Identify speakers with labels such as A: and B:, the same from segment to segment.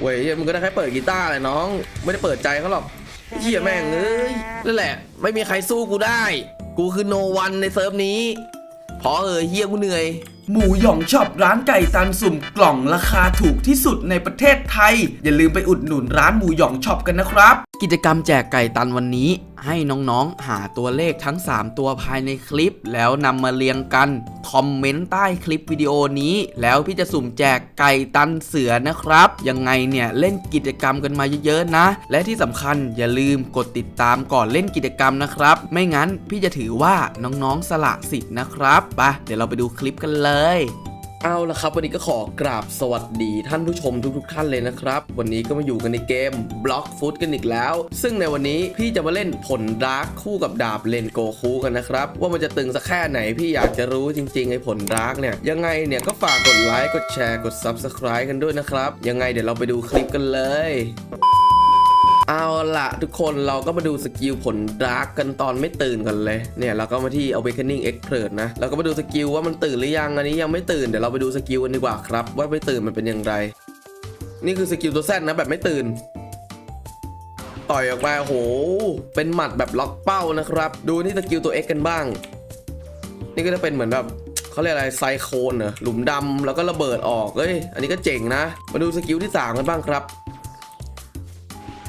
A: เว้ยมึงก็ได้แค่เปิดกีตาร์แหละน้อง ไม่ได้เปิดใจเขาหรอกเหี้ยแม่งเอ้ยนั่นแหละ ไม่มีใครสู้กูได้ กูคือโนวันในเซิร์ฟนี้ พอเออเฮียกูเหนื่อย
B: หมูหยองช็อปร้านไก่ตันสุ่มกล่องราคาถูกที่สุดในประเทศไทย อย่าลืมไปอุดหนุนร้านหมูหยองช็อปกันนะครับ กิจกรรมแจกไก่ตันวันนี้ ให้น้องๆ หาตัวเลขทั้ง 3 ตัวภายในคลิป แล้วนำมาเรียงกัน คอมเมนต์ใต้คลิปวิดีโอนี้ แล้วพี่จะสุ่มแจกไก่ตันเสือนะครับ ยังไงเนี่ยเล่นกิจกรรมกันมาเยอะๆนะ และที่สำคัญอย่าลืมกดติดตามก่อนเล่นกิจกรรมนะครับ ไม่งั้นพี่จะถือว่าน้องๆสละสิทธิ์นะครับไปเดี๋ยวเราไปดูคลิปกันเลย
A: เอาละครับ วันนี้ก็ขอกราบสวัสดีท่านผู้ชมทุกๆท่านเลยนะครับ วันนี้ก็มาอยู่กันในเกม Block Foot กันอีกแล้ว ซึ่งในวันนี้พี่จะมาเล่นผลดาร์กคู่กับดาบเลนโกคูกันนะครับ ว่ามันจะตึงสักแค่ไหนพี่อยากจะรู้จริงๆไอ้ผลดาร์กเนี่ย ยังไงเนี่ยก็ฝากกดไลค์กดแชร์กด Subscribe กันด้วยนะครับ ยังไงเดี๋ยวเราไปดูคลิปกันเลย เอาละทุกคนเราก็มาดูสกิลผลดาร์กกันตอนไม่ตื่นกันเลย เนี่ยเราก็มาที่ Awakening Expert นะ เราก็มาดูสกิลว่ามันตื่นหรือยัง อันนี้ยังไม่ตื่น เดี๋ยวเราไปดูสกิลกันดีกว่าครับ ว่าไม่ตื่นมันเป็นอย่างไร นี่คือสกิลตัวแซดนะแบบไม่ตื่น ต่อยออกมาโห เป็นหมัดแบบล็อกเป้านะครับ ดูที่สกิลตัว X กันบ้าง นี่ก็จะเป็นเหมือนแบบเขาเรียกอะไรไซโคนเหรอหลุมดำแล้วก็ระเบิดออกเอ้ยอันนี้ก็เจ๋งนะ มาดูสกิลที่สามกันบ้างครับ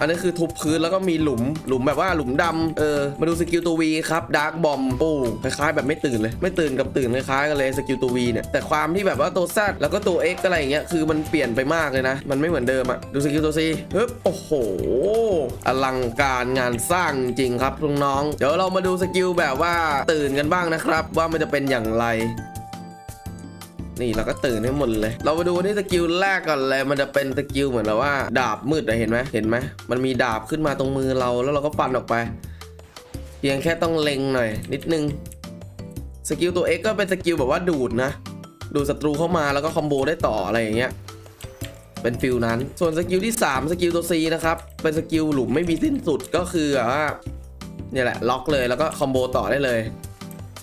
A: อันนี้คือทุบพื้นแล้วก็มีหลุมหลุมแบบว่าหลุมดำเออมาดูสกิลตัววีครับดาร์กบอมโอ้คล้ายๆแบบไม่ตื่นเลย ไม่ตื่นกับตื่นคล้ายๆกันเลยสกิลตัววีเนี่ยแต่ความที่แบบว่าตัวแซดแล้วก็ตัว X อะไรอย่างเงี้ยคือมันเปลี่ยนไปมากเลยนะ มันไม่เหมือนเดิมอะดูสกิลตัวซีฮึบโอ้โห อลังการงานสร้างจริงครับน้องๆเดี๋ยวเรามาดูสกิลแบบว่าตื่นกันบ้างนะครับ ว่ามันจะเป็นอย่างไร นี่เราก็ตื่นให้หมดเลย เรามาดูที่สกิลแรกก่อนเลยมันจะเป็นสกิลเหมือนแบบว่า ดาบมืดอะเห็นไหมเห็นไหมมันมีดาบขึ้นมาตรงมือเราแล้วเราก็ฟันออกไป เพียงแค่ต้องเล็งหน่อย นิดนึงสกิลตัว X ก็เป็นสกิลแบบว่าดูดนะ ดูศัตรูเข้ามาแล้วก็คอมโบได้ต่ออะไรอย่างเงี้ยเป็นฟิลนั้น ส่วนสกิลที่ 3 สกิลตัว C นะครับ เป็นสกิลหลุมไม่มีสิ้นสุดก็คือแบบว่าเนี่ยแหละล็อกเลยแล้วก็คอมโบต่อได้เลย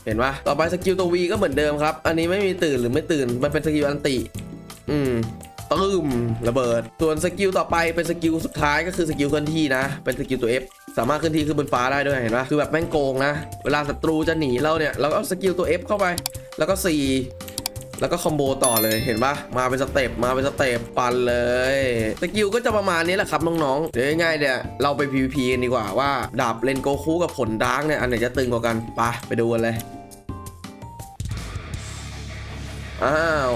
A: เห็นปะต่อไปสกิลตัว V ก็เหมือนเดิมครับ อันนี้ไม่มีตื่นหรือไม่ตื่น มันเป็นสกิลอันติ อืมตึมระเบิด ส่วนสกิลต่อไปเป็นสกิลสุดท้ายก็คือสกิลเคลื่อนที่นะ เป็นสกิลตัว F สามารถเคลื่อนที่ขึ้นบนฟ้าได้ด้วยเห็นปะคือแบบแม่งโกงนะ เวลาศัตรูจะหนีเราเนี่ย เราก็เอาสกิลตัว F เข้าไป แล้วก็ C แล้วก็คอมโบต่อเลยเห็นปะมาเป็นสเต็ปมาเป็นสเต็ปปันเลยสกิลก็จะประมาณนี้แหละครับน้องๆเดี๋ยวง่ายๆเนี่ยเราไป PVP กันดีกว่าว่าดาบเลนโกคูกับผลดาร์กเนี่ยอันไหนจะตึงกว่ากันไปไปดูกันเลย อ้าว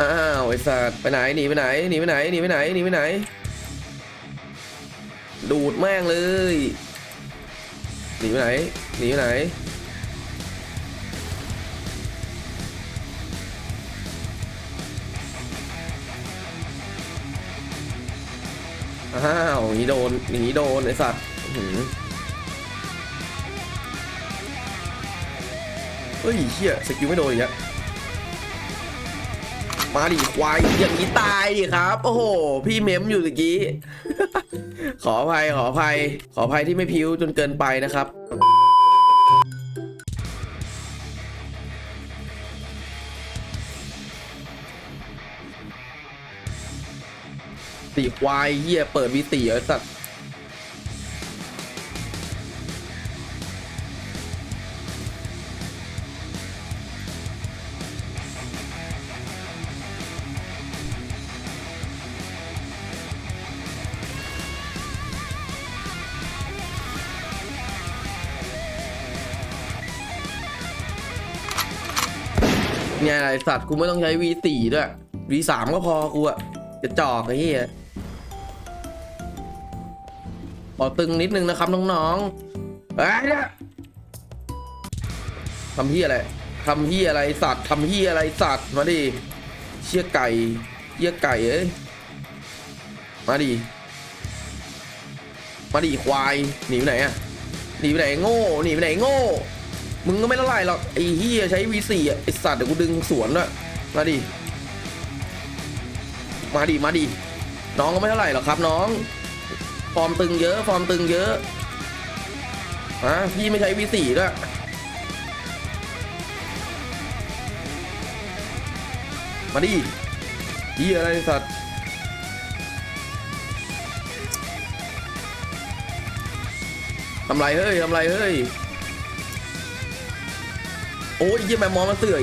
A: อ้าวไอ้สัตว์ไปไหนหนีไปไหนหนีไปไหนหนีไปไหนหนีไปไหน ดูดแม่งเลยหนีไปไหนหนีไปไหนอ้าวหนีโดนหนีโดนไอ้สัตว์เฮ้ยเฮียสกิลไม่โดนอีกแล้ว มาดิควายอย่างนี้ตายดิครับ โอ้โห พี่เมมอยู่ตะกี้ ขออภัยขออภัย ขออภัยที่ไม่พิ้วจนเกินไปนะครับตีควายเหี้ยเปิดวีตีเหรอสัตว์ เนี่ยไอสัตว์กูไม่ต้องใช้วีตีด้วยวีสามก็พอกูอะจะจอกไอ้เหี้ยขอตึงนิดนึงนะครับน้องๆเอ้ยเนี่ยทำที่อะไรทำที่อะไรสัตว์ทำที่อะไรสัตว์มาดิเชี่ยไก่เชี่ยไก่เอ้ยมาดิมาดิควายหนีไปไหนอะหนีไปไหนโง่หนีไปไหนโง่ มึงก็ไม่ละลายหรอกไอ้เฮียใช้ V4 อะไอ้สัตว์เดี๋ยวกูดึงสวนด้วยมาดิมาดิมาดิน้องก็ไม่เท่าไหร่หรอกครับน้อง ฟอร์มตึงเยอะ ฟอร์มตึงเยอะฮะพี่ไม่ใช้ V4 ด้วยมาดิยี่อะไรสัตว์ทำไรเฮ้ยทำไรเฮ้ย โอ้ยยี่แมมมองมันเสื่อย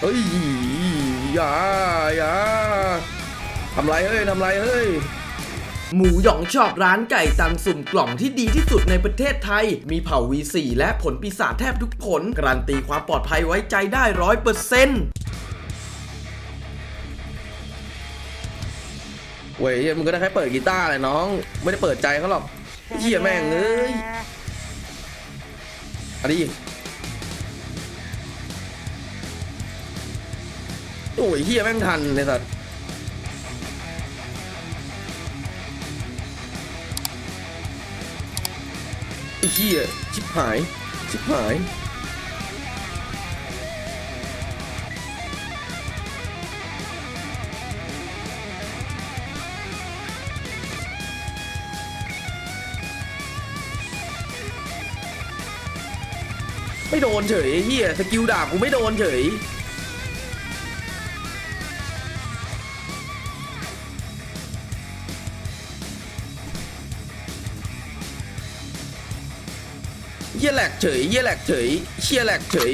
A: เฮ้ยอย่าอย่าทำไรเฮ้ยทำไรเฮ้ย
B: หมูหยองชอบร้านไก่ตันสุ่มกล่องที่ดีที่สุดในประเทศไทย มีเผ่า V4 และผลปีศาจแทบทุกผล การันตีความปลอดภัยไว้ใจได้ร้อยเปอร์เซ็นต์
A: ว้ยมึงก็ได้แค่เปิดกีตาร์แหละน้อง ไม่ได้เปิดใจเขาหรอกเหี้ยแม่งเอ้ยอันนี้โอ้ยเหี้ยแม่งทันเลยสัตว์ไอ้เหี้ยชิบหาย ชิบหาย ไม่โดนเฉยเฮียสกิลดาบกูไม่โดนเฉยเฮียแหลกเฉยเฮียแหลกเฉยเชียแหลกเฉย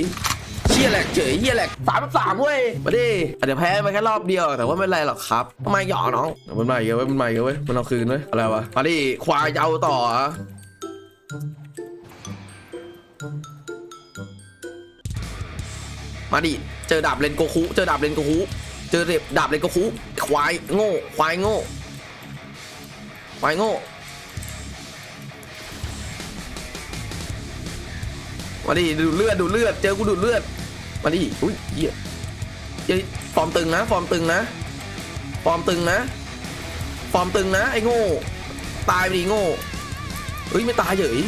A: เชียแหลกเฉยเฮียแหลกสามสามเว้ยมาดิอาจจะแพ้มาแค่รอบเดียวแต่ว่าไม่เป็นไรหรอกครับทำไมหยอกน้องมันมาอีกแล้วเว้ยมันมาอีกแล้วเว้ยมันเอาคืนเว้ยอะไรวะมาดิควายจะเอาต่อเหรอ มาดิ เจอดาบเลนโกคุ เจอดาบเลนโกคุ เจอเด็บดาบเลนโกคุ ควายโง่ ควายโง่ ควายโง่ มาดิ ดูเลือด ดูเลือด เจอกูดูเลือด มาดิ อุ้ยเหี้ยเฮ้ยฟอร์มตึงนะ ฟอร์มตึงนะ ฟอร์มตึงนะ ฟอร์มตึงนะไอ้โง่ ตายไปดิโง่เฮ้ยไม่ตายเฉย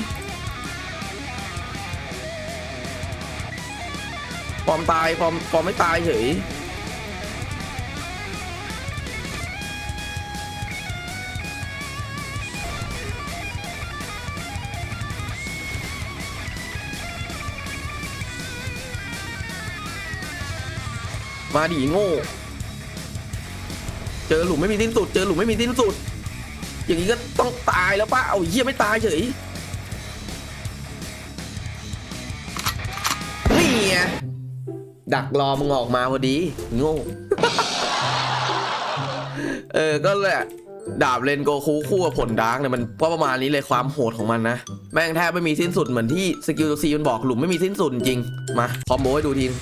A: อมตายฟอมฟอมไม่ตายเฉยมาดิโง่ เจอหลุมไม่มีสิ้นสุด เจอหลุมไม่มีสิ้นสุด อย่างนี้ก็ต้องตายแล้วป้าเอาเหี้ยไม่ตายเฉย นี่ไง ดักรอมึงออกมาพอดี โง่ เออ ก็แหละ ดาบเลนโกคูคู่กับผลดาร์กเนี่ยมันก็ประมาณนี้เลยความโหดของมันนะ แม่งแทบไม่มีสิ้นสุดเหมือนที่สกิลซีมันบอกหลุมไม่มีสิ้นสุดจริง มาคอมโบให้ดูทีนึง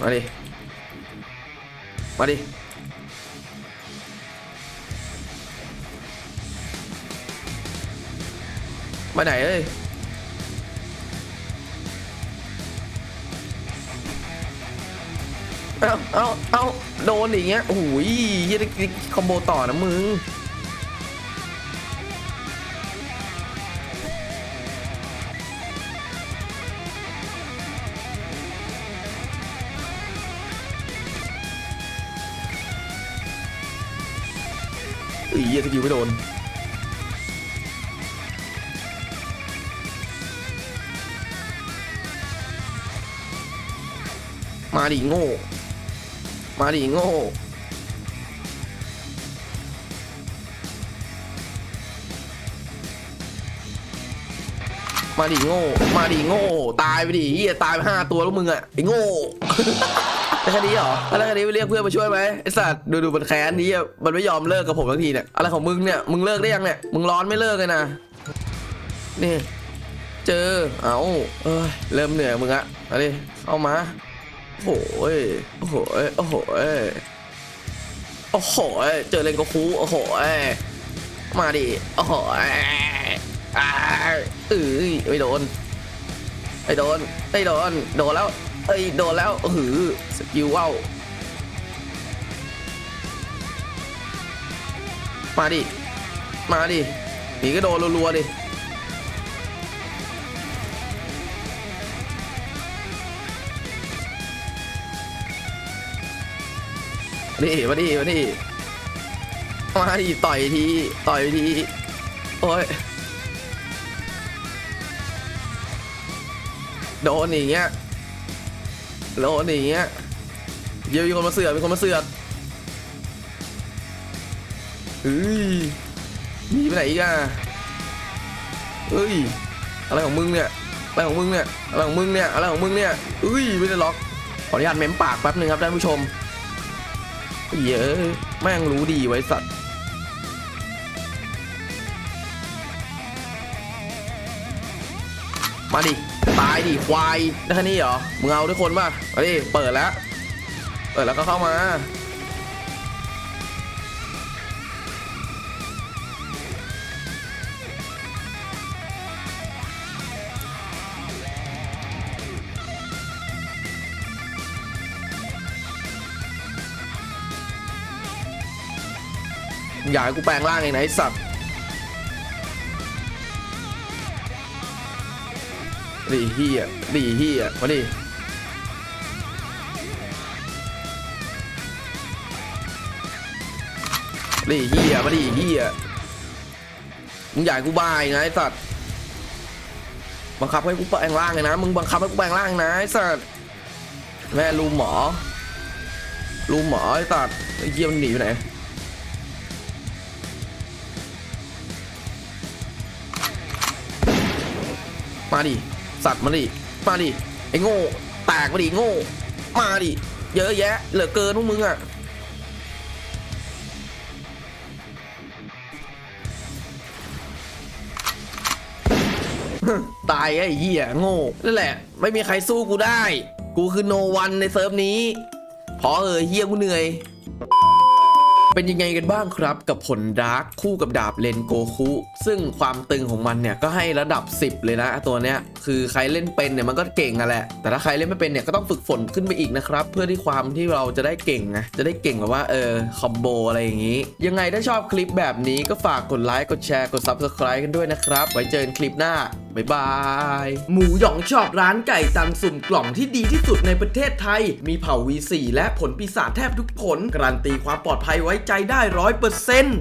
A: มาดิ มาดิมาไหนเอ้ย เอาเอาเอาโดนอย่างเงี้ยโอ้ยยี่ได้คอมโบต่อนะมึงอีเหี้ยสกิลไม่โดนมาดิโง่ มาดิโง่มาดิโง่ มาดิโง่ ตายไปดิเฮียตายไปห้าตัวแล้วมึงอะไอ้โง่ได้แค่นี้เหรอแล้วแค่นี้ไปเรียกเพื่อนมาช่วยไหมไอ้สัตว์ดูดูมันแค้นนี้อะมันไม่ยอมเลิกกับผมทันทีเนี่ย อะไรของมึงเนี่ย มึงเลิกได้ยังเนี่ย มึงร้อนไม่เลิกเลยนะ นี่ เจอ เอาเอ้ย เริ่มเหนื่อยมึงอะเอาดิเข้ามา โอ้โหยโอ้โหยโอ้โหยโอ้โหยเจอเลนก็คูโอ้โหยมาดิ โอ้โหยอ้าเอ้ยไม่โดน ไม่โดน ไม่โดน โดนแล้ว เอ้ย โดนแล้วเออสกิลว่าวมาดิ มาดิหนีก็โดนรัวๆดิ ดิมาดิมาดิมาดิต่อยทีต่อยทีโอ้ยโดนอย่างเงี้ยโดนอย่างเงี้ยเดี๋ยวมีคนมาเสือกมีคนมาเสือกเฮ้ยหนีไปไหนอีกอะเฮ้ยอะไรของมึงเนี่ยอะไรของมึงเนี่ยอะไรของมึงเนี่ยอะไรของมึงเนี่ยเฮ้ยไม่ได้ล็อกขออนุญาตเม้มปากแป๊บนึงครับท่านผู้ชม เยอะแม่งรู้ดีไว้สัตว์มาดิ ตายดิ ควายได้แค่นี้เหรอ มึงเอาทุกคนป่ะมาดิ เปิดแล้ว เปิดแล้วก็เข้ามา อยากให้กูแปลงร่างเองนะไอ้สัตว์ดีเฮียดีเฮียมาดิดีเฮียมาดิเฮียมึงอยากให้กูบายไงไอ้สัตว์บังคับให้กูแปลงร่างไงนะ มึงบังคับให้กูแปลงร่างนะไอ้สัตว์แม่ลูมหมอลูมหมอไอ้สัตว์ไอ้เหี้ยมันหนีไปไหน มาดิ สัตว์มาดิ มาดิ ไอ้โง่แตกมาดิโง่ มาดิ เยอะแยะ เหลือเกินพวกมึงอะตายไอ้เหี้ยโง่นั่นแหละ ไม่มีใครสู้กูได้ กูคือโนวันในเซิร์ฟนี้ พอเออเฮียกูเหนื่อย เป็นยังไงกันบ้างครับกับผลดาร์กคู่กับดาบเลนโกคุซึ่งความตึงของมันเนี่ยก็ให้ระดับ 10 เลยนะ ตัวเนี้ยคือใครเล่นเป็นเนี่ยมันก็เก่งอะแหละแต่ถ้าใครเล่นไม่เป็นเนี่ยก็ต้องฝึกฝนขึ้นไปอีกนะครับ เพื่อที่ความที่เราจะได้เก่งไงจะได้เก่งแบบว่าเออคอมโบอะไรอย่างนี้ ยังไงถ้าชอบคลิปแบบนี้ก็ฝากกดไลค์กดแชร์กด Subscribe กันด้วยนะครับไว้เจอกันคลิปหน้า บ๊ายบาย
B: หมูหยองชอบร้านไก่ตันสุ่มกล่องที่ดีที่สุดในประเทศไทย มีเผ่า V4 และผลปีศาจแทบทุกผล การันตีความปลอดภัยไว้ใจได้ร้อยเปอร์เซ็นต์